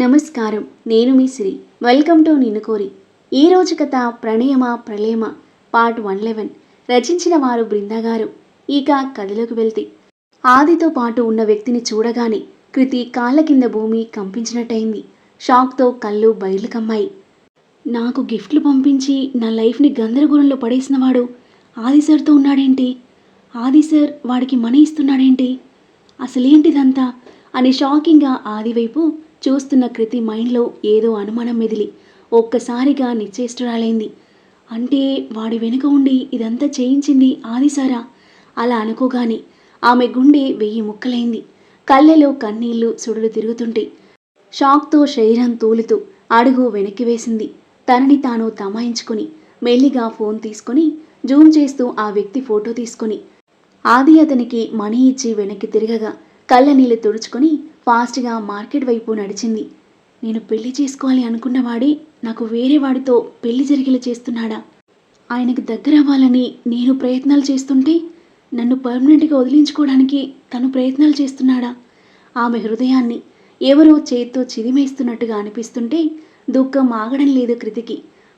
నమస్కారం. నేను మీ సిరి. Welcome to నిన్ను కోరి ఈ రోజు కథ ప్రణయమ ప్రళయమ? Part one eleven. రచించిన వారు బృందా గారు ఇక కథలోకి వెళ్తే. ఆదితో పాటు ఉన్న వ్యక్తిని చూడగానే కృతి కాళ్ళ కింద భూమి కంపించినట్టయింది. షాక్తో కళ్ళు బయలు కమ్మాయి నాకు గిఫ్ట్లు పంపించి నా లైఫ్ని గందరగోళంలో పడేసినవాడు ఆది సార్తో ఉన్నాడేంటి? ఆది సార్ వాడికి మనీ ఇస్తున్నాడేంటి? అసలేంటిదంతా? అని షాకింగ్గా ఆది వైపు చూస్తున్న కృతి మైండ్లో ఏదో అనుమానం మెదిలి ఒక్కసారిగా నిశ్చేష్టురాలైంది. అంటే వాడి వెనుక ఉండి ఇదంతా చేయించింది ఆదిసారా? అలా అనుకోగానే ఆమె గుండె వెయ్యి ముక్కలైంది. కళ్ళెలో కన్నీళ్ళు సుడులు తిరుగుతుంటే షాక్తో శరీరం తూలుతూ అడుగు వెనక్కి వేసింది. తనని తాను తమాయించుకొని మెల్లిగా ఫోన్ తీసుకొని జూమ్ చేస్తూ ఆ వ్యక్తి ఫోటో తీసుకొని ఆది అతనికి మనీ ఇచ్చి వెనక్కి తిరగగా కళ్ళ నీళ్ళు తుడుచుకొని ఫాస్ట్గా మార్కెట్ వైపు నడిచింది. నేను పెళ్ళి చేసుకోవాలి అనుకున్నవాడే నాకు వేరే వాడితో పెళ్ళి జరిగేలా చేస్తున్నాడా? ఆయనకు దగ్గర అవ్వాలని నేను ప్రయత్నాలు చేస్తుంటే నన్ను పర్మనెంట్గా వదిలించుకోవడానికి తను ప్రయత్నాలు చేస్తున్నాడా? ఆమె హృదయాన్ని ఎవరో చేత్తో చిదిమేస్తున్నట్టుగా అనిపిస్తుంటే దుఃఖం ఆగడం లేదు కృతికి.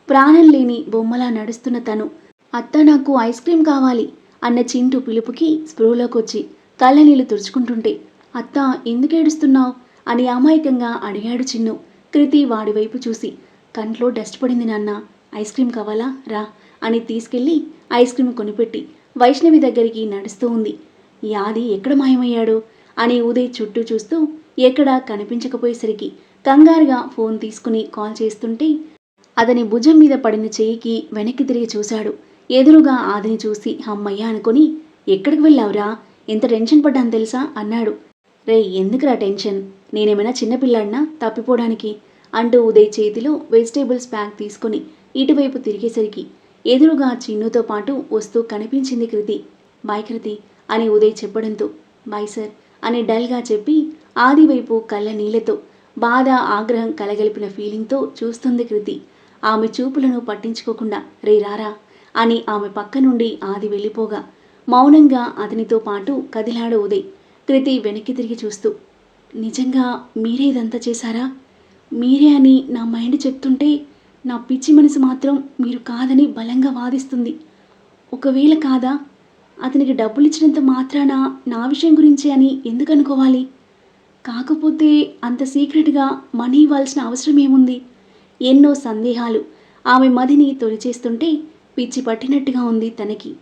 ప్రాణం లేని బొమ్మలా నడుస్తున్న తను అత్త నాకు ఐస్ క్రీం కావాలి అన్న చింటూ పిలుపుకి స్పృహలోకొచ్చి కళ్ళనీళ్ళు తుడుచుకుంటుంటే అత్త ఎందుకు ఏడుస్తున్నావు? అని అమాయకంగా అడిగాడు చిన్ను. కృతి వాడి వైపు చూసి కంట్లో డస్ట్ పడింది నాన్న. ఐస్ క్రీం కావాలా? రా అని తీసుకెళ్ళి ఐస్ క్రీమ్ కొనిపెట్టి వైష్ణవి దగ్గరికి నడుస్తూ ఉంది. యాది ఎక్కడ మాయమయ్యాడు? అని ఉదయ్ చుట్టూ చూస్తూ ఎక్కడా కనిపించకపోయేసరికి కంగారుగా ఫోన్ తీసుకుని కాల్ చేస్తుంటే అతని భుజం మీద పడిన చెయ్యికి వెనక్కి తిరిగి చూశాడు. ఎదురుగా ఆదిని చూసి అమ్మయ్య అనుకొని ఎక్కడికి వెళ్ళావురా? ఎంత టెన్షన్ పడ్డాను తెలుసా? అన్నాడు. రే ఎందుకురా టెన్షన్? నేనేమైనా చిన్నపిల్లాడినా తప్పిపోవడానికి? అంటూ ఉదయ్ చేతిలో వెజిటేబుల్స్ ప్యాక్ తీసుకొని ఇటువైపు తిరిగేసరికి ఎదురుగా చిన్నుతో పాటు వస్తూ కనిపించింది కృతి. బాయ్ కృతి అని ఉదయ్ చెప్పడంతో. బాయ్ సార్ అని డల్గా చెప్పి ఆదివైపు కళ్ళ నీళ్ళతో బాధ ఆగ్రహం కలగలిపిన ఫీలింగ్తో చూస్తుంది కృతి. ఆమె చూపులను పట్టించుకోకుండా రే రారా అని ఆమె పక్క నుండి ఆది వెళ్ళిపోగా మౌనంగా అతనితో పాటు కదిలాడు ఉదయ్. కృతి వెనక్కి తిరిగి చూస్తూ నిజంగా మీరే ఇదంతా చేశారా? మీరే అని నా మైండ్ చెప్తుంటే నా పిచ్చి మనసు మాత్రం మీరు కాదని బలంగా వాదిస్తుంది. ఒకవేళ కాదా అతనికి డబ్బులు ఇచ్చినంత మాత్రాన నా విషయం గురించి అని ఎందుకు అనుకోవాలి? కాకపోతే అంత సీక్రెట్గా మనీ ఇవ్వాల్సిన అవసరం ఏముంది? ఎన్నో సందేహాలు ఆమె మదిని తొలిచేస్తుంటే పిచ్చి పట్టినట్టుగా ఉంది తనకి.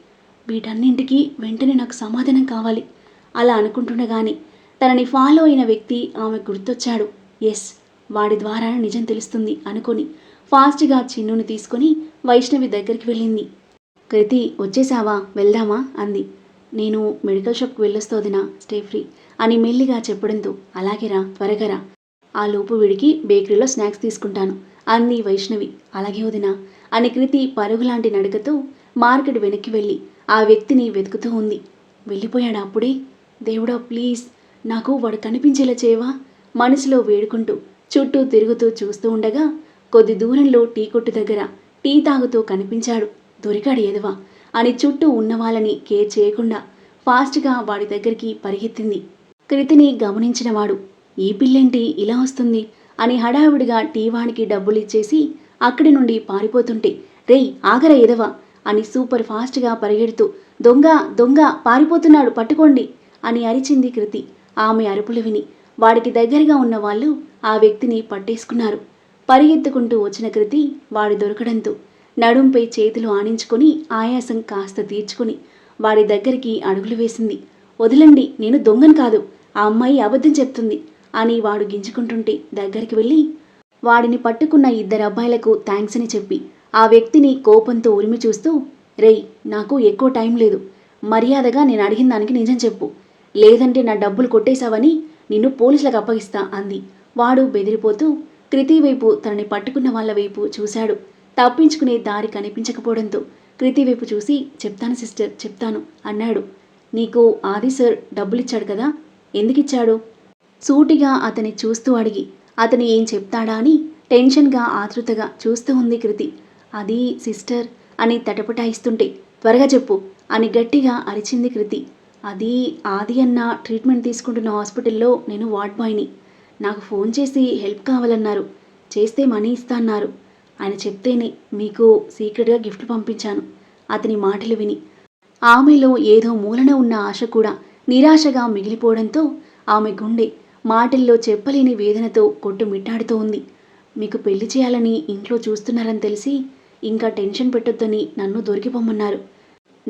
వీటన్నింటికి వెంటనే నాకు సమాధానం కావాలి. అలా అనుకుంటుండగానే తనని ఫాలో అయిన వ్యక్తి ఆమె గుర్తొచ్చాడు. ఎస్ వాడి ద్వారా నిజం తెలుస్తుంది అనుకొని ఫాస్ట్గా చిన్నుని తీసుకొని వైష్ణవి దగ్గరికి వెళ్ళింది. కృతి వచ్చేసావా? వెళ్దామా? అంది. నేను మెడికల్ షాప్కి వెళ్ళొస్తోదినా స్టే ఫ్రీ అని మెల్లిగా చెప్పడంతో అలాగేరా త్వరగా రా. ఆ లోపు విడికి బేకరీలో స్నాక్స్ తీసుకుంటాను అంది వైష్ణవి. అలాగే వదినా అని కృతి పరుగులాంటి నడకతో మార్కెట్ వెనక్కి వెళ్ళి ఆ వ్యక్తిని వెతుకుతూ ఉంది. వెళ్ళిపోయాడా అప్పుడే? దేవుడా ప్లీజ్. నాకు వాడు కనిపించేలా చేయవా? మనసులో వేడుకుంటూ చుట్టూ తిరుగుతూ చూస్తూ ఉండగా కొద్ది దూరంలో టీ కొట్టు దగ్గర టీ తాగుతూ కనిపించాడు దొరికాడు ఎదవా అని చుట్టూ ఉన్న వాళ్ళని కేర్ చేయకుండా ఫాస్ట్గా వాడి దగ్గరికి పరిగెత్తింది. కృతిని గమనించినవాడు ఈ పిల్లేంటి? ఇలా వస్తుంది? అని హడావిడిగా టీవానికి డబ్బులు డబ్బులిచ్చేసి అక్కడి నుండి పారిపోతుంటే రేయ్ ఆగర ఎదవా? అని సూపర్ ఫాస్ట్గా పరిగెడుతూ దొంగ దొంగ పారిపోతున్నాడు పట్టుకోండి. అని అరిచింది కృతి. ఆమె అరుపులు విని వాడికి దగ్గరగా ఉన్న వాళ్ళు ఆ వ్యక్తిని పట్టేసుకున్నారు. పరిగెత్తుకుంటూ వచ్చిన కృతి వాడి దొరకడంతో నడుంపై చేతులు ఆనించుకుని ఆయాసం కాస్త తీర్చుకుని వాడి దగ్గరికి అడుగులు వేసింది. వదలండి నేను దొంగను కాదు. ఆ అమ్మాయి అబద్ధం చెప్తుంది అని వాడు గింజుకుంటుంటే దగ్గరికి వెళ్ళి వాడిని పట్టుకున్న ఇద్దరు అబ్బాయిలకు థ్యాంక్స్ అని చెప్పి ఆ వ్యక్తిని కోపంతో ఉరిమి చూస్తూ రేయ్ నాకు ఎక్కువ టైం లేదు. మర్యాదగా నేను అడిగిన దానికి నిజం చెప్పు. లేదంటే నా డబ్బులు కొట్టేశావని నిన్ను పోలీసులకు అప్పగిస్తా అంది. వాడు బెదిరిపోతూ కృతి వైపు తనని పట్టుకున్న వాళ్ళ వైపు చూశాడు. తప్పించుకునే దారి కనిపించకపోవడంతో కృతి వైపు చూసి చెప్తాను సిస్టర్ చెప్తాను అన్నాడు. నీకు ఆది సార్ డబ్బులిచ్చాడు కదా ఎందుకిచ్చాడు? సూటిగా అతని చూస్తూ అడిగి అతను ఏం చెప్తాడా? అని టెన్షన్గా ఆతృతగా చూస్తూ ఉంది కృతి. అది సిస్టర్ అని తటపటాయిస్తుంటే త్వరగా చెప్పు అని గట్టిగా అరిచింది కృతి. అది ఆది అన్న ట్రీట్మెంట్ తీసుకుంటున్న హాస్పిటల్లో నేను వార్డ్ బాయ్ని. నాకు ఫోన్ చేసి హెల్ప్ కావాలన్నారు. చేస్తే మనీ ఇస్తా అన్నారు. ఆయన చెప్తేనే మీకు సీక్రెట్గా గిఫ్ట్ పంపించాను. అతని మాటలు విని. ఆమెలో ఏదో మూలన ఉన్న ఆశ కూడా నిరాశగా మిగిలిపోవడంతో ఆమె గుండె మాటల్లో చెప్పలేని వేదనతో కొట్టుమిట్టాడుతూ ఉంది. మీకు పెళ్ళి చేయాలని ఇంట్లో చూస్తున్నారని తెలిసి ఇంకా టెన్షన్ పెట్టొద్దని నన్ను దొరికిపోమన్నారు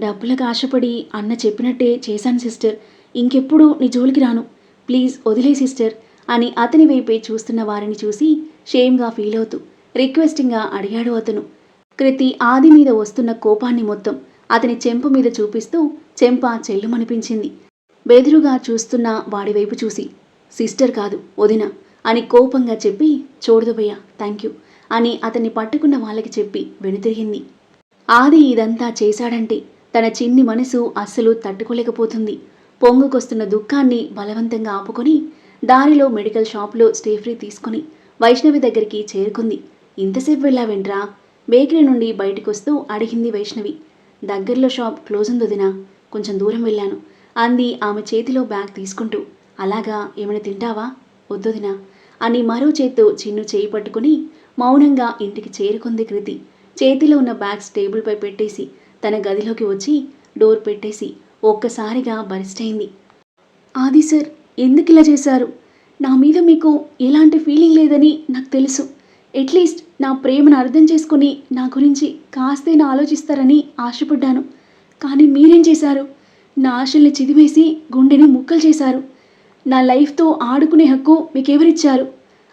డబ్బులకు ఆశపడి అన్న చెప్పినట్టే చేశాను సిస్టర్. ఇంకెప్పుడు నీ జోలికి రాను. ప్లీజ్ వదిలే సిస్టర్ అని అతని వైపే చూస్తున్న వారిని చూసి షేమ్గా ఫీల్ అవుతూ రిక్వెస్టింగ్గా అడిగాడు అతను. కృతి ఆది మీద వస్తున్న కోపాన్ని మొత్తం అతని చెంప మీద చూపిస్తూ చెంప చెల్లుమనిపించింది. బెదురుగా చూస్తున్న వాడి వైపు చూసి సిస్టర్ కాదు వదిన అని కోపంగా చెప్పి చూడదుభయ్య థ్యాంక్ యూ అని అతన్ని పట్టుకున్న వాళ్ళకి చెప్పి వెనుతిరిగింది. ఆది ఇదంతా చేశాడంటే తన చిన్ని మనసు అస్సలు తట్టుకోలేకపోతుంది. పొంగుకొస్తున్న దుఃఖాన్ని బలవంతంగా ఆపుకొని దారిలో మెడికల్ షాప్లో స్టేఫ్రీ తీసుకుని తీసుకొని వైష్ణవి దగ్గరికి చేరుకుంది. ఇంతసేపు వెళ్ళావెంట్రా? బేకరీ నుండి బయటకొస్తూ అడిగింది వైష్ణవి. దగ్గరలో షాప్ క్లోజ్ ఉందొదినా కొంచెం దూరం వెళ్ళాను అంది ఆమె చేతిలో బ్యాగ్ తీసుకుంటూ. అలాగా ఏమైనా తింటావా? వద్దొదినా అని మరో చేత్తో చిన్ను చేయి పట్టుకుని మౌనంగా ఇంటికి చేరుకుంది కృతి. చేతిలో ఉన్న బ్యాగ్స్ టేబుల్పై పెట్టేసి తన గదిలోకి వచ్చి డోర్ పెట్టేసి ఒక్కసారిగా బరిస్టైంది ఆది సార్ ఎందుకు ఇలా చేశారు? నా మీద మీకు ఎలాంటి ఫీలింగ్ లేదని నాకు తెలుసు. అట్లీస్ట్ నా ప్రేమను అర్థం చేసుకొని నా గురించి కాస్తైనా ఆలోచిస్తారని ఆశపడ్డాను. కానీ మీరేం చేశారు? నా ఆశల్ని చిదివేసి గుండెని ముక్కలు చేశారు. నా లైఫ్తో ఆడుకునే హక్కు మీకెవరిచ్చారు?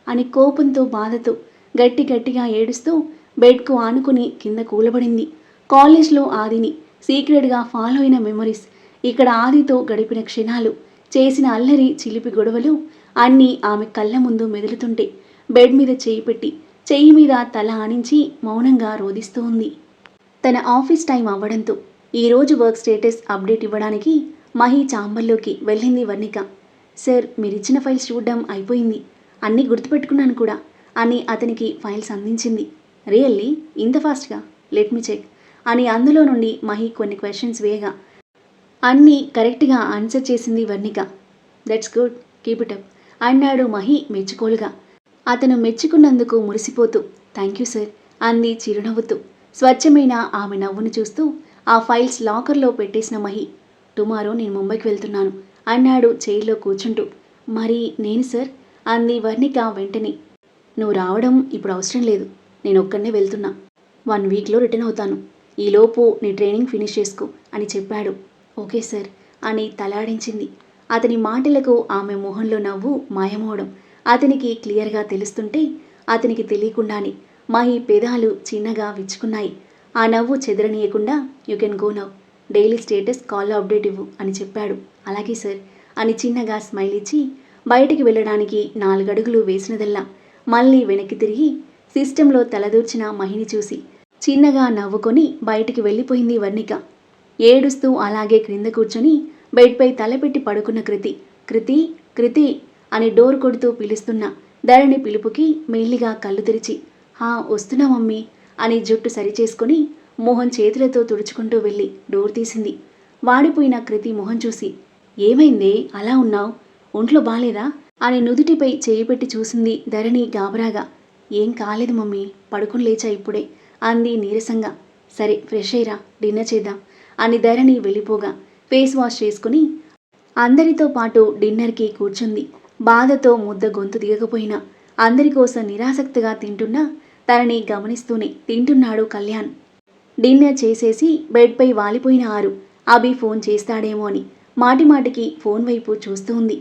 అని కోపంతో బాధతో గట్టి గట్టిగా ఏడుస్తూ బెడ్కు ఆనుకుని కింద కూలబడింది. కాలేజ్లో ఆదిని సీక్రెట్గా ఫాలో అయిన మెమరీస్. ఇక్కడ ఆదితో గడిపిన క్షణాలు చేసిన అల్లరి చిలిపి గొడవలు అన్నీ ఆమె కళ్ళ ముందు మెదులుతుంటే బెడ్ మీద చేయి పెట్టి చెయ్యి మీద తల ఆనించి మౌనంగా రోదిస్తూ ఉంది తన ఆఫీస్ టైం అవ్వడంతో ఈరోజు వర్క్ స్టేటస్ అప్డేట్ ఇవ్వడానికి మహి చాంబర్లోకి వెళ్ళింది వర్ణిక. సార్ మీరిచ్చిన ఫైల్స్ చూడడం అయిపోయింది. అన్నీ గుర్తుపెట్టుకున్నాను కూడా. అని అతనికి ఫైల్స్ అందించింది. రియల్లీ? ఇంత ఫాస్ట్గా? Let me check. అని అందులో నుండి మహి కొన్ని క్వశ్చన్స్ వేయగా అన్నీ కరెక్ట్గా ఆన్సర్ చేసింది Varnika. That's good keep it up అన్నాడు మహి మెచ్చుకోలుగా. అతను మెచ్చుకున్నందుకు మురిసిపోతూ థ్యాంక్ యూ సార్ అంది చిరునవ్వుతూ. స్వచ్ఛమైన ఆమె నవ్వును చూస్తూ ఆ ఫైల్స్ లాకర్లో పెట్టేసిన మహి. టుమారో నేను ముంబైకి వెళ్తున్నాను అన్నాడు చైర్లో కూర్చుంటూ. మరి నేను సార్ అంది వర్ణిక వెంటనే. నువ్వు రావడం ఇప్పుడు అవసరం లేదు. నేను ఒక్కడనే వెళ్తున్నా. వన్ వీక్లో రిటర్న్ అవుతాను. ఈలోపు నీ ట్రైనింగ్ ఫినిష్ చేసుకో అని చెప్పాడు. ఓకే సార్ అని తలాడించింది. అతని మాటలకు ఆమె మొహంలో నవ్వు మాయమోవడం అతనికి క్లియర్గా తెలుస్తుంటే అతనికి తెలియకుండానే మా ఈ పెదాలు చిన్నగా విచ్చుకున్నాయి. ఆ నవ్వు చెదరనీయకుండా you can go now daily status కాల్లో అప్డేట్ ఇవ్వు అని చెప్పాడు. అలాగే సార్ అని చిన్నగా స్మైల్ ఇచ్చి బయటికి వెళ్ళడానికి నాలుగడుగులు వేసినదల్లా మళ్ళీ వెనక్కి తిరిగి సిస్టంలో తలదూర్చిన మహిని చూసి చిన్నగా నవ్వుకొని బయటికి వెళ్ళిపోయింది వర్ణిక. ఏడుస్తూ అలాగే క్రింద కూర్చొని బెడ్పై తలపెట్టి పడుకున్న కృతి. కృతి కృతి అని డోర్ కొడుతూ పిలుస్తున్న ధరణి పిలుపుకి మెల్లిగా కళ్ళు తెరిచి హా వస్తున్నా మమ్మీ అని జుట్టు సరిచేసుకుని మోహన్ చేతులతో తుడుచుకుంటూ వెళ్ళి డోర్ తీసింది. వాడిపోయిన కృతి మొహం చూసి ఏమైందే? అలా ఉన్నావు? ఒంట్లో బాలేదా? అని నుదుటిపై చేయి పెట్టి చూసింది ధరణి గాబరాగా. ఏం కాలేదు మమ్మీ పడుకుని లేచా ఇప్పుడే. అంది నీరసంగా. సరే ఫ్రెష్ అయ్యిరా డిన్నర్ చేద్దాం. అని ధరణి వెళ్ళిపోగా ఫేస్ వాష్ చేసుకుని అందరితో పాటు డిన్నర్కి కూర్చుంది. బాధతో ముద్ద గొంతు దిగకపోయినా అందరి కోసం నిరాసక్తిగా తింటున్నా తనని గమనిస్తూనే తింటున్నాడు కళ్యాణ్. డిన్నర్ చేసేసి బెడ్పై వాలిపోయిన ఆరు అభి ఫోన్ చేస్తాడేమో అని మాటిమాటికి ఫోన్ వైపు చూస్తూ ఉంది.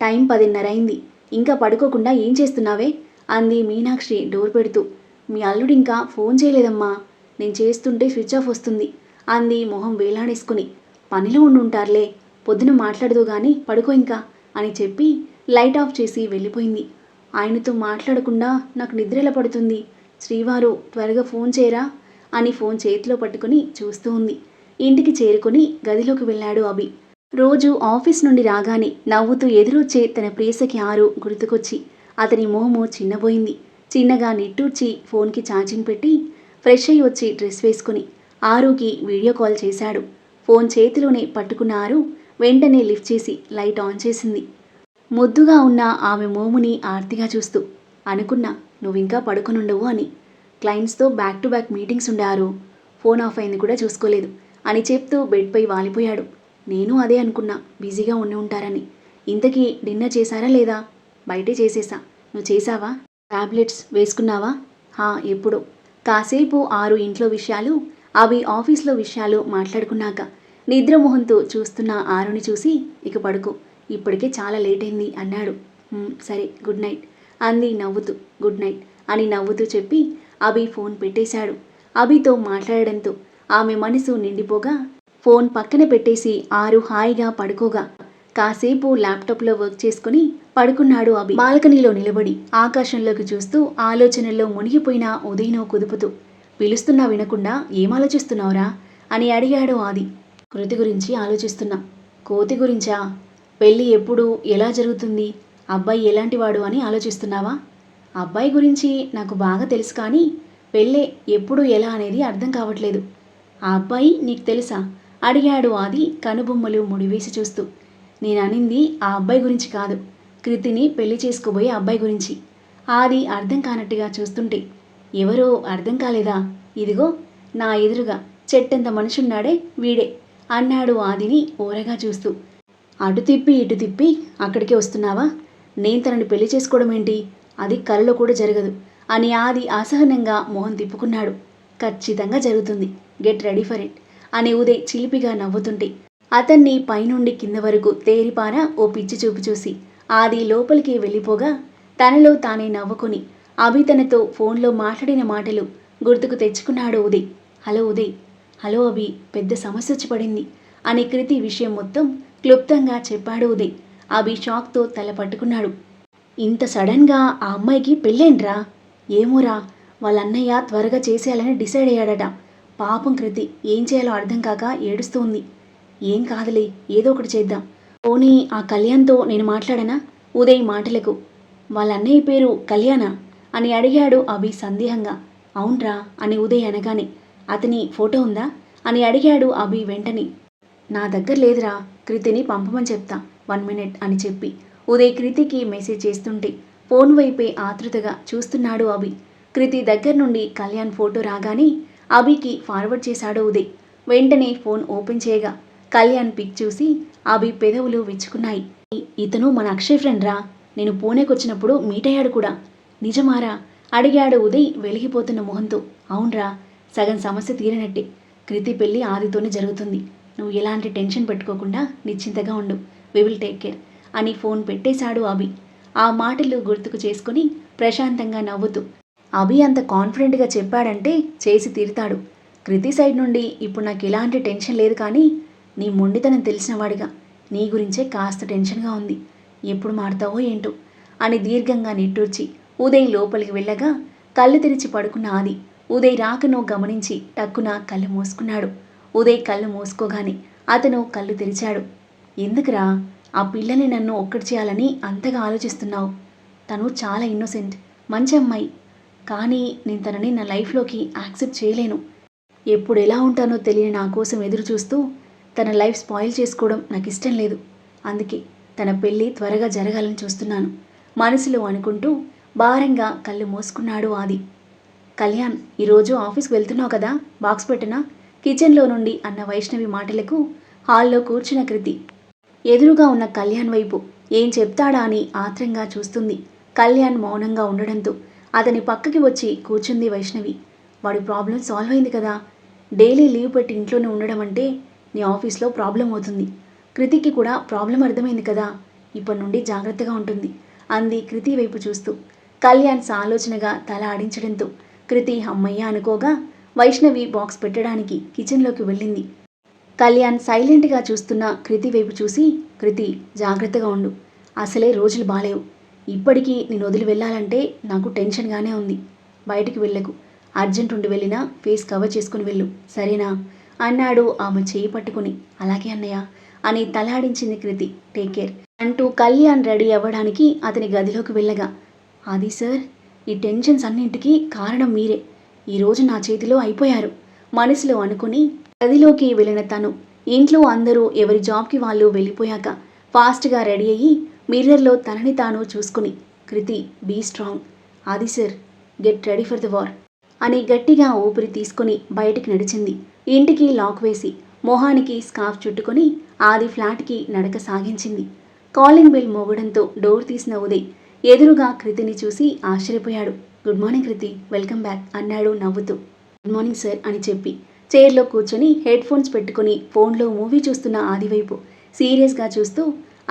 టైం పదిన్నర అయింది. ఇంకా పడుకోకుండా ఏం చేస్తున్నావే? అంది మీనాక్షి డోర్ పెడుతూ. మీ అల్లుడు ఇంకా ఫోన్ చేయలేదమ్మా. నేను చేస్తుంటే స్విచ్ ఆఫ్ వస్తుంది. అంది మొహం వేలాడేసుకుని. పనిలో ఉండుంటారులే. పొద్దున మాట్లాడదు గాని పడుకో ఇంకా అని చెప్పి లైట్ ఆఫ్ చేసి వెళ్ళిపోయింది. ఆయనతో మాట్లాడకుండా నాకు నిద్ర పడుతుంది. శ్రీవారు త్వరగా ఫోన్ చేయరా అని ఫోన్ చేతిలో పట్టుకుని చూస్తూ ఉంది. ఇంటికి చేరుకుని గదిలోకి వెళ్ళాడు అభి. రోజు ఆఫీస్ నుండి రాగానే నవ్వుతూ ఎదురొచ్చే తన ప్రేసకి ఆరు గుర్తుకొచ్చి. అతని మోము చిన్నబోయింది. చిన్నగా నిట్టూర్చి ఫోన్కి ఛార్జింగ్ పెట్టి ఫ్రెష్ అయ్యి వచ్చి డ్రెస్ వేసుకుని ఆరుకి వీడియో కాల్ చేశాడు. ఫోన్ చేతిలోనే పట్టుకున్న ఆరు వెంటనే లిఫ్ట్ చేసి లైట్ ఆన్ చేసింది. ముద్దుగా ఉన్న ఆమె మోముని ఆర్తిగా చూస్తూ అనుకున్నా నువ్వింకా పడుకునుండవు అని. క్లయింట్స్తో బ్యాక్ టు బ్యాక్ మీటింగ్స్ ఉండారు. ఫోన్ ఆఫ్ అయింది కూడా చూసుకోలేదు. అని చెప్తూ బెడ్పై వాలిపోయాడు. నేను అదే అనుకున్నా బిజీగా ఉండి ఉంటారని. ఇంతకీ డిన్నర్ చేశారా లేదా? బయటే చేసేసా. నువ్వు చేసావా టాబ్లెట్స్ వేసుకున్నావా? హా ఎప్పుడు. కాసేపు ఆరు ఇంట్లో విషయాలు అవి ఆఫీస్లో విషయాలు మాట్లాడుకున్నాక నిద్రమోహంతో చూస్తున్న ఆరుని చూసి ఇక పడుకో. ఇప్పటికే చాలా లేట్ అయింది అన్నాడు. సరే గుడ్ నైట్ అంది నవ్వుతూ. గుడ్ నైట్ అని నవ్వుతూ చెప్పి అభి ఫోన్ పెట్టేశాడు. అభితో మాట్లాడడంతో ఆమె మనసు నిండిపోగా ఫోన్ పక్కన పెట్టేసి ఆరు హాయిగా పడుకోగా కాసేపు ల్యాప్టాప్లో వర్క్ చేసుకుని పడుకున్నాడు అభి. బాల్కనీలో నిలబడి ఆకాశంలోకి చూస్తూ ఆలోచనల్లో మునిగిపోయిన ఉదయను కుదుపుతూ పిలుస్తున్నా వినకుండా ఏం ఆలోచిస్తున్నావురా అని అడిగాడు ఆది. కృతి గురించి ఆలోచిస్తున్నా. కోతి గురించా? పెళ్ళి ఎప్పుడు? ఎలా జరుగుతుంది? అబ్బాయి ఎలాంటివాడు అని ఆలోచిస్తున్నావా? అబ్బాయి గురించి నాకు బాగా తెలుసు కానీ పెళ్ళే ఎప్పుడు ఎలా అనేది అర్థం కావట్లేదు. ఆ అబ్బాయి నీకు తెలుసా? అడిగాడు ఆది కనుబొమ్మలు ముడివేసి చూస్తూ. నేననింది ఆ అబ్బాయి గురించి కాదు. కృతిని పెళ్ళి చేసుకోబోయే అబ్బాయి గురించి. ఆది అర్థం కానట్టుగా చూస్తుంటే ఎవరో అర్థం కాలేదా? ఇదిగో నా ఎదురుగా చెట్టంత మనుషున్నాడే వీడే అన్నాడు ఆదిని ఓరగా చూస్తూ. అటు తిప్పి ఇటు తిప్పి అక్కడికే వస్తున్నావా? నేను తనని పెళ్ళి చేసుకోవడం ఏంటి? అది కలలో కూడా జరగదు అని ఆది అసహనంగా మొహం తిప్పుకున్నాడు. ఖచ్చితంగా జరుగుతుంది. గెట్ రెడీ ఫర్ ఇట్ అని ఉదయ్ చిలిపిగా నవ్వుతుంటే అతన్ని పైనుండి కింద వరకు తేరిపార ఓ పిచ్చి చూపు చూసి ఆది లోపలికి వెళ్ళిపోగా తనలో తానే నవ్వుకుని అభి తనతో ఫోన్లో మాట్లాడిన మాటలు గుర్తుకు తెచ్చుకున్నాడు ఉదయ్. హలో ఉదయ్. హలో అభి పెద్ద సమస్య వచ్చి పడింది అని కృతి విషయం మొత్తం క్లుప్తంగా చెప్పాడు ఉదయ్. అభి షాక్తో తల పట్టుకున్నాడు. ఇంత సడన్గా ఆ అమ్మాయికి పెళ్ళేంట్రా? ఏమోరా వాళ్ళ అన్నయ్య త్వరగా చేసేయాలని డిసైడ్ అయ్యాడట. పాపం కృతి ఏం చేయాలో అర్థం కాక ఏడుస్తోంది. ఏం కాదులే ఏదో ఒకటి చేద్దాం. పోనీ ఆ కళ్యాణ్తో నేను మాట్లాడనా? ఉదయ్ మాటలకు. వాళ్ళ అన్నయ్య పేరు కళ్యాణ అని అడిగాడు అభి సందేహంగా. అవునరా అని ఉదయ్ అనగానే. అతని ఫోటో ఉందా? అని అడిగాడు అభి వెంటనే. నా దగ్గర లేదురా కృతిని పంపమని చెప్తా వన్ మినిట్ అని చెప్పి. ఉదయ్ కృతికి మెసేజ్ చేస్తుంటే ఫోన్ వైపే ఆతృతగా చూస్తున్నాడు అభి. కృతి దగ్గర నుండి కళ్యాణ్ ఫోటో రాగానే అభికి ఫార్వర్డ్ చేశాడు ఉదయ్. వెంటనే ఫోన్ ఓపెన్ చేయగా కళ్యాణ్ పిక్ చూసి అవి పెదవులు విచ్చుకున్నాయి. ఇతను మన అక్షయ్ ఫ్రెండ్ రా. నేను పూణేకి వచ్చినప్పుడు మీట్ అయ్యాడు కూడా. నిజమారా? అడిగాడు ఉదయ్ వెలిగిపోతున్న మొహంతో. అవునరా. సగం సమస్య తీరినట్టే. కృతి పెళ్ళి ఆదితోనే జరుగుతుంది. నువ్వు ఎలాంటి టెన్షన్ పెట్టుకోకుండా నిశ్చింతగా ఉండు. వి విల్ టేక్ కేర్ అని ఫోన్ పెట్టేశాడు అభి. ఆ మాటలు గుర్తుకు చేసుకుని ప్రశాంతంగా నవ్వుతూ అభి అంత కాన్ఫిడెంట్గా చెప్పాడంటే చేసి తీరుతాడు. కృతి సైడ్ నుండి ఇప్పుడు నాకు ఎలాంటి టెన్షన్ లేదు కానీ నీ మొండితనం తెలిసినవాడిగా నీ గురించే కాస్త టెన్షన్గా ఉంది. ఎప్పుడు మారుతావో ఏంటో? అని దీర్ఘంగా నిట్టూర్చి ఉదయ్ లోపలికి వెళ్ళగా కళ్ళు తెరిచి పడుకున్న ఆది ఉదయ్ రాకను గమనించి టక్కున కళ్ళు మూసుకున్నాడు. ఉదయ్ కళ్ళు మూసుకోగానే అతను కళ్ళు తెరిచాడు. ఎందుకురా? ఆ పిల్లని నన్ను ఒక్కటి చేయాలని అంతగా ఆలోచిస్తున్నావు. తను చాలా ఇన్నోసెంట్ మంచి అమ్మాయి. కానీ నేను తనని నా లైఫ్లోకి యాక్సెప్ట్ చేయలేను. ఎప్పుడు ఎలా ఉంటానో తెలియని నా కోసం ఎదురు చూస్తూ తన లైఫ్ స్పాయిల్ చేసుకోవడం నాకు ఇష్టం లేదు. అందుకే తన పెళ్ళి త్వరగా జరగాలని చూస్తున్నాను. మనసులో అనుకుంటూ భారంగా కళ్ళు మోసుకున్నాడు ఆది. కళ్యాణ్ ఈరోజు ఆఫీస్కి వెళ్తున్నావు కదా? బాక్స్ పెట్టనా? కిచెన్లో నుండి అన్న వైష్ణవి మాటలకు హాల్లో కూర్చున్న కృతి. ఎదురుగా ఉన్న కళ్యాణ్ వైపు ఏం చెప్తాడా అని ఆత్రంగా చూస్తుంది. కళ్యాణ్ మౌనంగా ఉండడంతో అతని పక్కకి వచ్చి కూర్చుంది వైష్ణవి. వాడి ప్రాబ్లం సాల్వ్ అయింది కదా? డైలీ లీవ్ పెట్టి ఇంట్లోనే ఉండడం అంటే నీ ఆఫీస్లో ప్రాబ్లం అవుతుంది. కృతికి కూడా ప్రాబ్లం అర్థమైంది కదా. ఇప్పటి నుండి జాగ్రత్తగా ఉంటుంది. అంది కృతి వైపు చూస్తూ. కళ్యాణ్ సాలోచనగా తల ఆడించడంతో కృతి అమ్మయ్య అనుకోగా వైష్ణవి బాక్స్ పెట్టడానికి కిచెన్లోకి వెళ్ళింది. కళ్యాణ్ సైలెంట్గా చూస్తున్న కృతి వైపు చూసి కృతి జాగ్రత్తగా ఉండు. అసలే రోజులు బాలేవు. ఇప్పటికీ నేను వదిలి వెళ్ళాలంటే నాకు టెన్షన్గానే ఉంది. బయటికి వెళ్ళకు. అర్జెంట్ ఉండి వెళ్ళినా ఫేస్ కవర్ చేసుకుని వెళ్ళు. సరేనా? అన్నాడు ఆమె చేయి పట్టుకుని. అలాగే అన్నయ్య అని తలాడించింది కృతి. Take care. అంటూ కళ్యాణ్ రెడీ అవ్వడానికి అతని గదిలోకి వెళ్ళగా అది సార్ ఈ టెన్షన్స్ అన్నింటికీ కారణం మీరే. ఈరోజు నా చేతిలో అయిపోయారు. మనసులో అనుకుని గదిలోకి వెళ్ళిన తను ఇంట్లో అందరూ ఎవరి జాబ్కి వాళ్ళు వెళ్ళిపోయాక ఫాస్ట్గా రెడీ అయ్యి మిర్రర్లో తనని తాను చూసుకుని Kriti be strong. Adi sir get ready for the war. అని గట్టిగా ఊపిరి తీసుకుని బయటికి నడిచింది. ఇంటికి లాక్ వేసి మొహానికి స్కార్ఫ్ చుట్టుకొని ఆది ఫ్లాట్కి నడక సాగించింది. కాలింగ్ బెల్ మోగడంతో డోర్ తీసిన ఉదయ్ ఎదురుగా కృతిని చూసి ఆశ్చర్యపోయాడు. Good morning Kriti welcome back అన్నాడు నవ్వుతూ. గుడ్ మార్నింగ్ సార్ అని చెప్పి చైర్లో కూర్చొని హెడ్ ఫోన్స్ పెట్టుకుని ఫోన్లో మూవీ చూస్తున్న ఆదివైపు సీరియస్గా చూస్తూ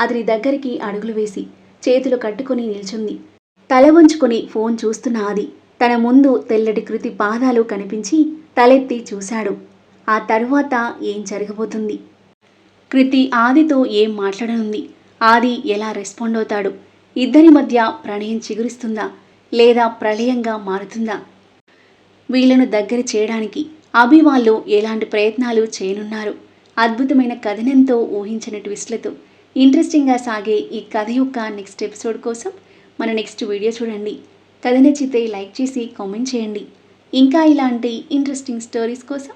అతని దగ్గరికి అడుగులు వేసి చేతులు కట్టుకొని నిల్చుంది. తల వంచుకొని ఫోన్ చూస్తున్న ఆది తన ముందు తెల్లటి కృతి పాదాలు కనిపించి తలెత్తి చూశాడు. ఆ తరువాత ఏం జరగబోతుంది? కృతి ఆదితో ఏం మాట్లాడనుంది? ఆది ఎలా రెస్పాండ్ అవుతాడు? ఇద్దరి మధ్య ప్రణయం చిగురిస్తుందా? లేదా ప్రళయంగా మారుతుందా? వీళ్ళను దగ్గర చేయడానికి అభి వాళ్ళు ఎలాంటి ప్రయత్నాలు చేయనున్నారు? అద్భుతమైన కథనంతో ఊహించిన ట్విస్ట్లతో ఇంట్రెస్టింగ్గా సాగే ఈ కథ యొక్క నెక్స్ట్ ఎపిసోడ్ కోసం మన నెక్స్ట్ వీడియో చూడండి. కథ నచ్చితే లైక్ చేసి కామెంట్ చేయండి. ఇంకా ఇలాంటి ఇంట్రెస్టింగ్ స్టోరీస్ కోసం